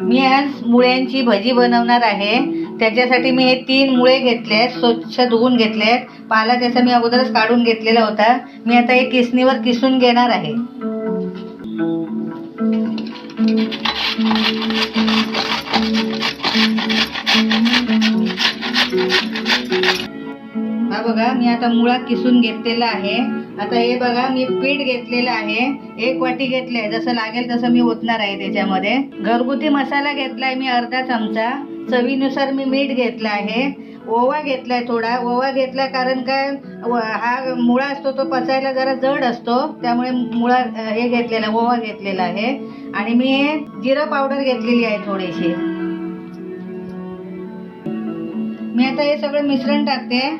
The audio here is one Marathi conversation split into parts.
मी आज मुळ्यांची भजी बनवणार आहे. त्याच्यासाठी मी हे तीन मुळे घेतले आहेत स्वच्छ धुवून घेतले आहेत पाला त्याचा मी अगोदरच काढून घेतलेला होता. मी आता हे किसणीवर किसून घेणार आहे. आता मुळा किसून घेतलेला आहे. आता हे बघा मी पीठ घेतलेलं आहे. एक वाटी घेतले जसं लागेल तसं मी ओतणार आहे त्याच्यामध्ये. घरगुती मसाला घेतलाय मी अर्धा चमचा. चवीनुसार मी मीठ घेतलं आहे. ओवा घेतलाय थोडा. ओवा घेतला कारण काय व- हा मुळा असतो तो पचायला जरा जड असतो. त्यामुळे मुळा हे घेतलेला ओवा घेतलेला आहे. आणि मी हे जिरं पावडर घेतलेली आहे थोडीशी. मी आता हे सगळं मिश्रण टाकते.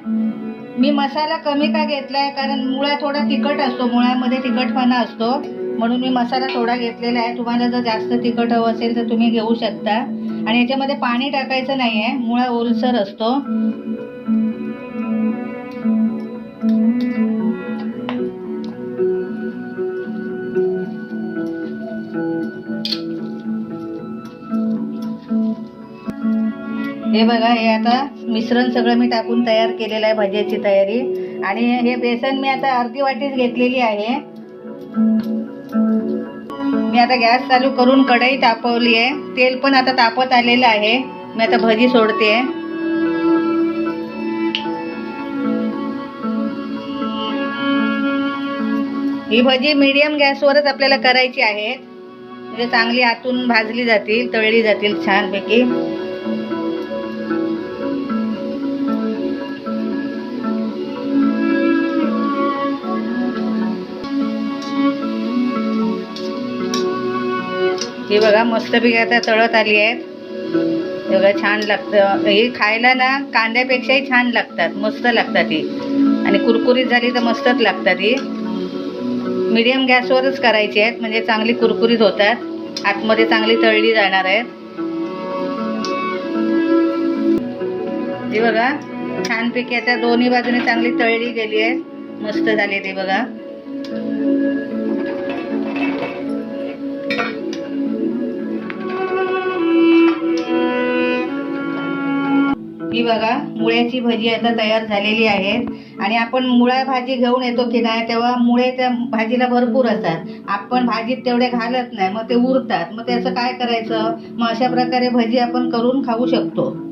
मी मसाला कमी का घेतलाय? कारण मुळा थोडा तिखट असतो. मुळामध्ये तिखटपणा असतो. म्हणून मी मसाला थोडा घेतलेला आहे. तुम्हाला जर जास्त तिखट हवं असेल तर तुम्ही घेऊ शकता. आणि याच्यामध्ये पाणी टाकायचं नाही आहे मुळा ओलसर असतो. हे बघा हे आता मिश्रण सगळं मी टाकून तयार केलेलं आहे भज्याची तयारी. आणि हे बेसन मी आता अर्धी वाटीच घेतलेली आहे. मी आता गॅस चालू करून कढई तापवली आहे. तेल पण आता तापत आलेलं आहे. मी आता भजी सोडते. ही भजी मीडियम गॅसवरच आपल्याला करायची आहे. म्हणजे चांगली आतून भाजली जातील तळली जातील छानपैकी. ही बघा मस्तपैकी आता तळत आली आहेत. बघा छान लागतं. ही खायला ना कांद्यापेक्षाही छान लागतात. मस्त लागतात ही. आणि कुरकुरीत झाली तर मस्तच लागतात ही. मिडियम गॅसवरच करायची आहेत. म्हणजे चांगली कुरकुरीत होतात. आतमध्ये चांगली तळली जाणार आहेत. हे बघा छानपैकी आता दोन्ही बाजूने चांगली तळली गेली आहे मस्त झाली ते बघा. ही बघा. मुळ्याची भजी आता तयार झालेली आहे. आणि आपण मुळा भाजी घेऊन येतो की नाही तेव्हा मुळे त्या भाजीला भरपूर असतात. आपण भाजीत तेवढे घालत नाही मग ते उरतात. मग त्याचं काय करायचं? मग अशा प्रकारे भजी आपण करून खाऊ शकतो.